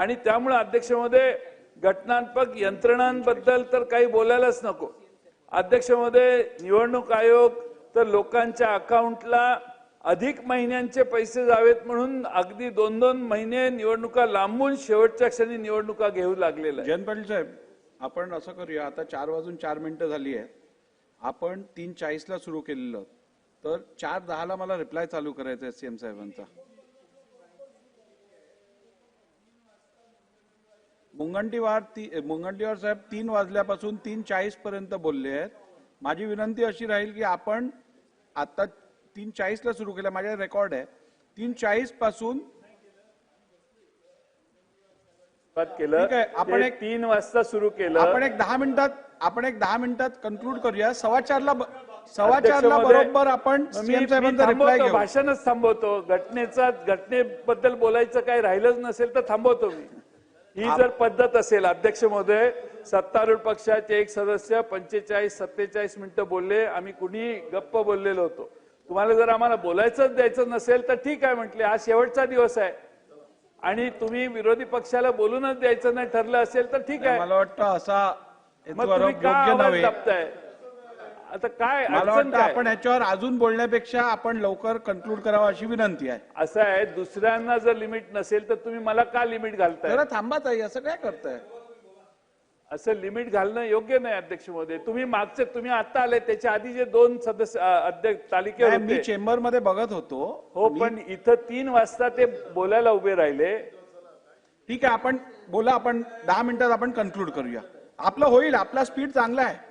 आणि त्यामुळे अध्यक्षमध्ये घटनात्मक यंत्रणांबद्दल तर काही बोलायलाच नको. अध्यक्षमध्ये निवडणूक आयोग तर लोकांच्या अकाउंटला अधिक महिन्यांचे पैसे जावेत म्हणून अगदी दोन दोन महिने निवडणुका लांबून शेवटच्या क्षणी निवडणुका घेऊ लागलेल्या जयंत पाटील साहेब आपण असं करूया आता चार वाजून चार मिनिटं झाली आहेत. आपण तीन चाळीसला सुरू केलेलं. तर चार दहाला मला रिप्लाय चालू करायचा आहे सीएम साहेबांचा. मुंगंटीवार ती मुंगंटीवार साहेब तीन वाजल्यापासून तीन चाळीस पर्यंत बोलले आहेत. माझी विनंती अशी राहील की आपण आता तीन चाळीसला सुरू केलं माझ्या रेकॉर्ड आहे. तीन चाळीसपासून सुरुवात केलं आपण एक- तीन वाजता सुरू केलं. आपण एक दहा मिनिटात आपण एक दहा मिनिटात कन्क्लूड करूया. सव्वा चारला सव्वा चारला बरोबर आपण भाषणच थांबवतो. घटनेचा घटनेबद्दल बोलायचं काही राहिलंच नसेल तर थांबवतो मी. ही जर पद्धत असेल अध्यक्ष महोदय सत्तारूढ पक्षाचे एक सदस्य पंचेचाळीस सत्तेचाळीस मिनिटं बोलले आम्ही कुणी गप्प बोललेलो होतो. तुम्हाला जर आम्हाला बोलायचंच द्यायचं नसेल तर ठीक आहे म्हटले हा शेवटचा दिवस आहे. आणि तुम्ही विरोधी पक्षाला बोलूनच द्यायचं नाही ठरलं असेल तर ठीक आहे. मला वाटतं असा मग तुम्ही का दाबताय आता काय मला वाटतं आपण याच्यावर अजून बोलण्यापेक्षा आपण लवकर कन्क्लूड करावं अशी विनंती आहे. असं आहे दुसऱ्यांना जर लिमिट नसेल तर तुम्ही मला का लिमिट घालताय? जरा थांबा ताई असं काय करताय? असं लिमिट घालणं योग्य नाही अध्यक्ष महोदय. तुम्ही मागचे तुम्ही आता आले त्याच्या आधी जे दोन सदस्य अ, अध्यक्ष तालिके नाही, मी होते. चेंबरमध्ये बघत होतो. हो पण इथं तीन वाजता ते बोलायला उभे राहिले. ठीक आहे आपण बोला आपण दहा मिनिटात आपण कन्क्लूड करूया. आपलं होईल आपला स्पीड चांगला आहे.